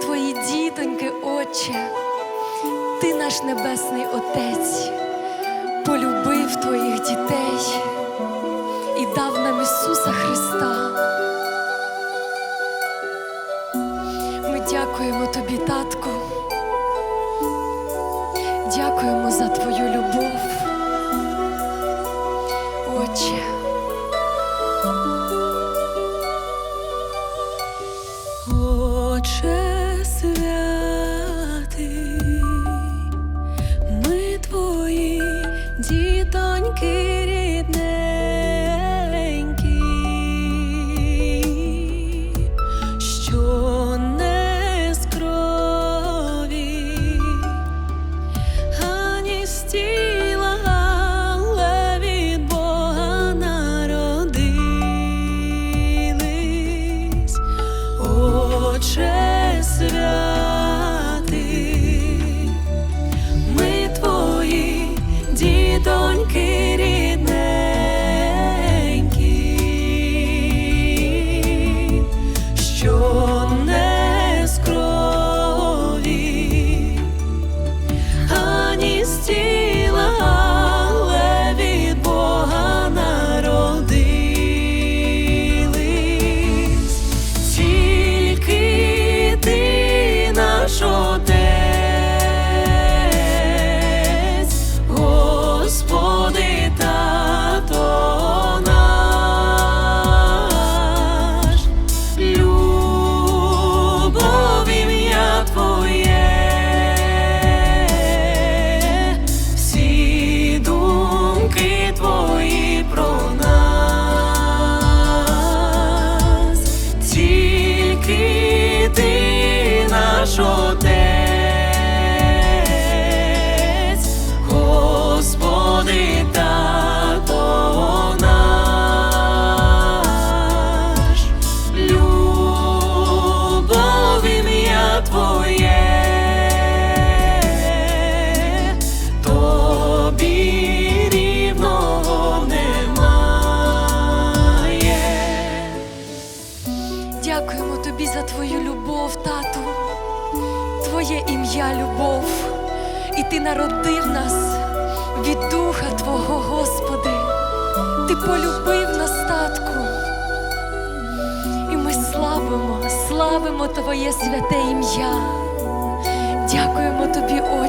твої дітоньки, Отче, ти наш небесний Отець, полюбив твоїх дітей і дав нам Ісуса Христа. Ми дякуємо тобі, татку. Любов, тату, твоє ім'я любов, і ти народив нас від духа Твого, Господи. Ти полюбив нас, татку. І ми славимо, славимо Твоє святе ім'я. Дякуємо тобі, Отче,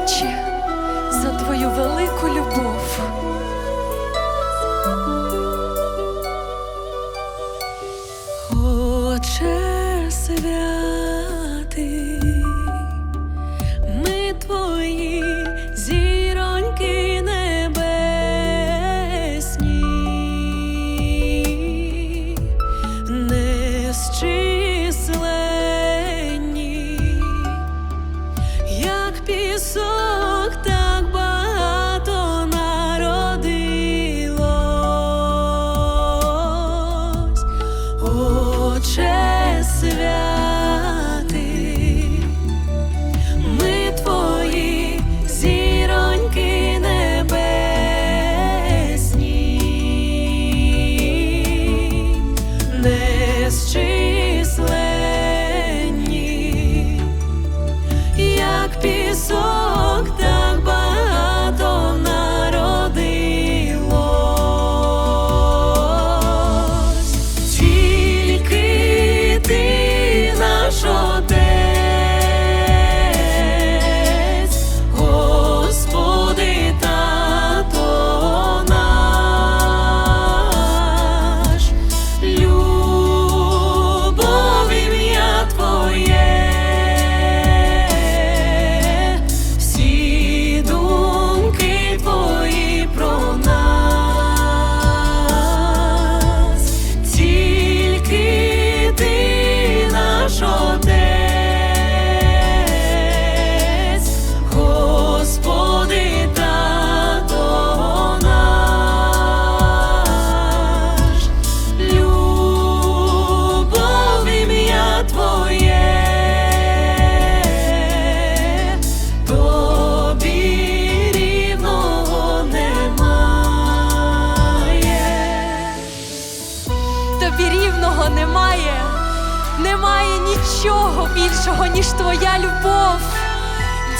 ніж твоя любов.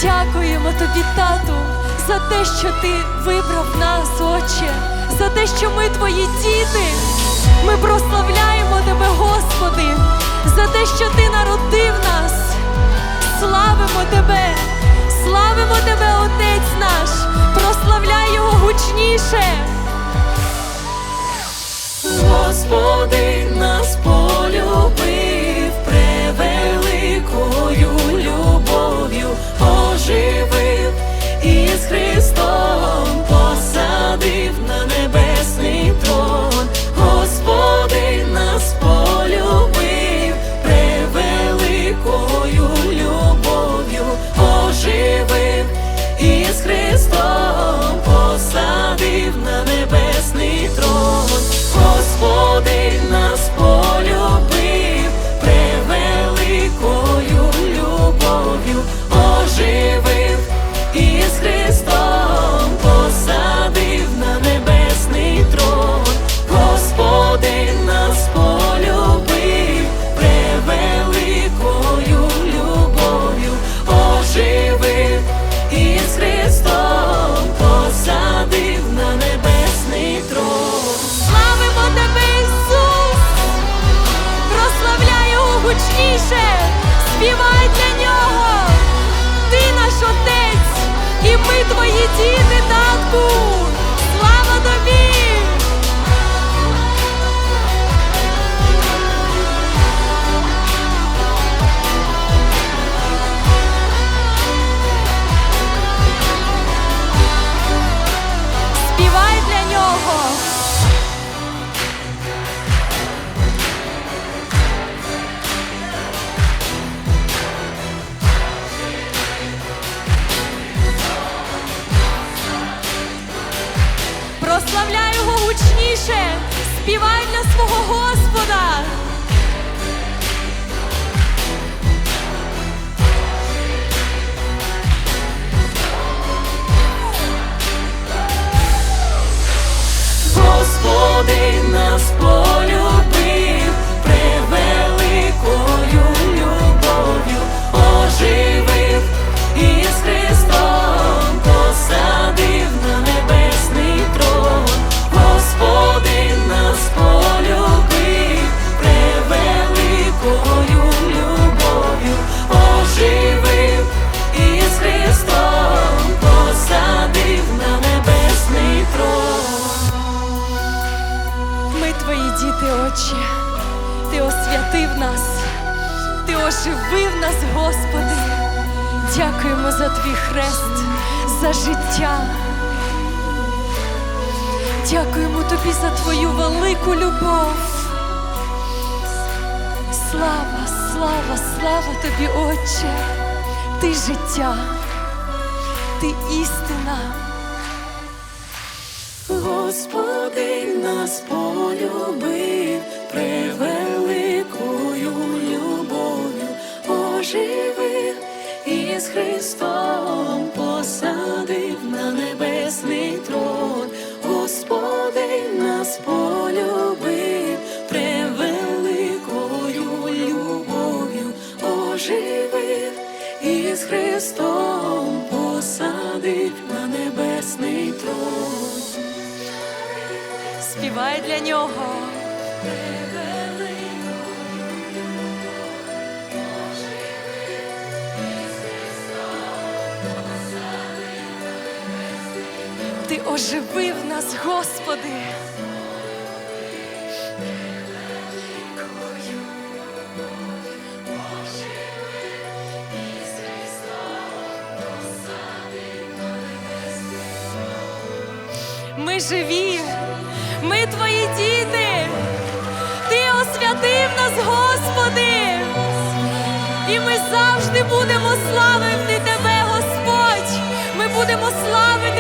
Дякуємо тобі, тату, за те, що ти вибрав нас, Отче, за те, що ми твої діти. Ми прославляємо тебе, Господи, за те, що ти народив нас. Славимо тебе, славимо тебе, Отець наш, прославляй його гучніше. Господи твої діти, татку! Отче. Ти освятив нас, ти оживив нас, Господи. Дякуємо за твій хрест, за життя. Дякуємо тобі за твою велику любов. Слава, слава, слава тобі, Отче. Ти життя, ти істина. Господи нас полюбив превеликою любов'ю, оживив і з Христом посадив на небесний трон. Господи нас полюбив превеликою любов'ю, оживив і з Христом посадив на Співай для нього. Ти оживив нас, Господи. Ми живі, твої діти. Ти освятив нас, Господи. І ми завжди будемо славити Тебе, Господь. Ми будемо славити